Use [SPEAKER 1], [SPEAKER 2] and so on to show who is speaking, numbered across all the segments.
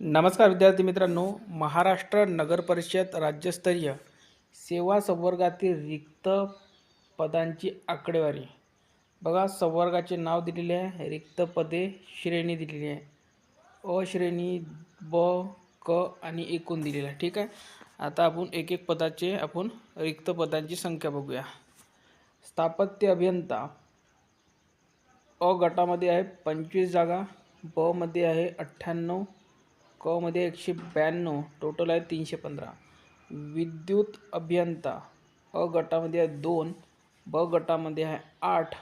[SPEAKER 1] नमस्कार विद्यार्थी मित्रांनो महाराष्ट्र नगर परिषद राज्यस्तरीय सेवा संवर्गातील रिक्त पदांची आकडेवारी. बघा संवर्गाचे नाव दिलेले आहे रिक्त पदे श्रेणी दिलेली आहे. अ श्रेणी ब क आणि एकूण दिलेलं आहे ठीक आहे? आता आपण एक एक पदाचे आपण रिक्त पदांची संख्या बघूया. स्थापत्य अभियंता. अ गटामध्ये आहे पंचवीस जागा ब मध्ये आहे अठ्ठ्याण्णव क मध्ये एकशे ब्याण्णव टोटल आहे तीनशे पंधरा. विद्युत अभियंता अ गटामध्ये आहे दोन ब गटामध्ये आहे आठ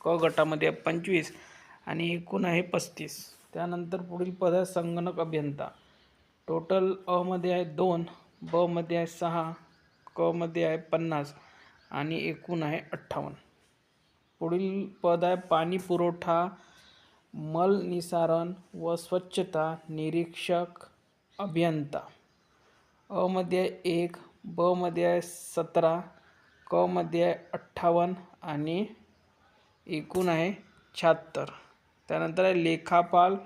[SPEAKER 1] क गटामध्ये आहे पंचवीस आणि एकूण आहे पस्तीस. त्यानंतर पुढील पद आहे संगणक अभियंता. टोटल अमध्ये आहे दोन ब मध्ये आहे सहा कमध्ये आहे पन्नास आणि एकूण आहे अठ्ठावन्न. पुढील पद आहे पाणी पुरवठा मल निसारण व स्वच्छता निरीक्षक अभियंता. अ मध्ये एक ब मध्ये आहे सतरा क मध्ये आहे अठ्ठावन्न आणि एकूण आहे शहात्तर. त्यानंतर आहे लेखापाल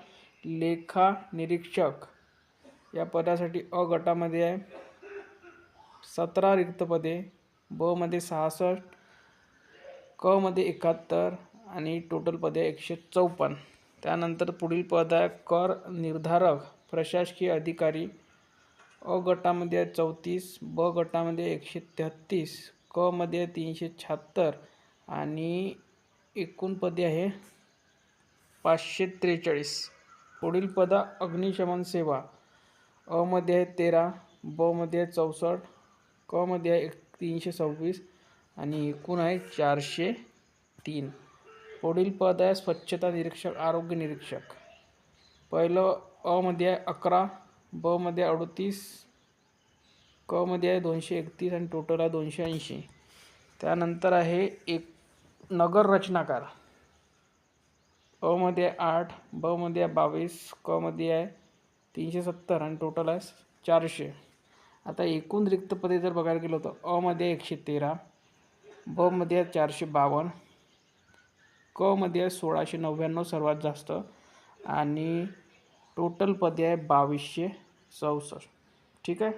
[SPEAKER 1] लेखा निरीक्षक. या पदासाठी अ गटामध्ये आहे सतरा रिक्त पदे सहासष्ट क मध्ये एकाहत्तर आणि टोटल पदे एकशे चौपन्न. त्यानंतर पुढील पद आहे कर निर्धारक प्रशासकीय अधिकारी अ गटामध्ये चौतीस ब गटामध्ये एकशे तेहत्तीस क मध्ये तीनशे शहात्तर आणि एकूण पदे आहे पाचशे त्रेचाळीस पुढील पद अग्निशमन सेवा अमध्ये आहे तेरा बमध्ये आहे चौसष्ट क मध्ये आहे एक तीनशे सव्वीस आणि एकूण आहे चारशे तीन. पुढील पद आहे स्वच्छता निरीक्षक आरोग्य निरीक्षक. पहिलं अमध्ये आहे अकरा बमध्ये अडतीस क मध्ये आहे दोनशे एकतीस आणि टोटल आहे दोनशे ऐंशी. त्यानंतर आहे एक नगर रचनाकार. अमध्ये आहे आठ बमध्ये आहे बावीस कमध्ये आहे तीनशे सत्तर आणि टोटल आहे चारशे. आता एकूण रिक्त पदे जर बघायला गेलो तर अमध्ये एकशे तेरा बमध्ये आहे चारशे बावन्न क मध्ये आहे सोळाशे नव्याण्णव सर्वात जास्त आणि टोटल पदे आहे बावीसशे चौसष्ट. ठीक आहे?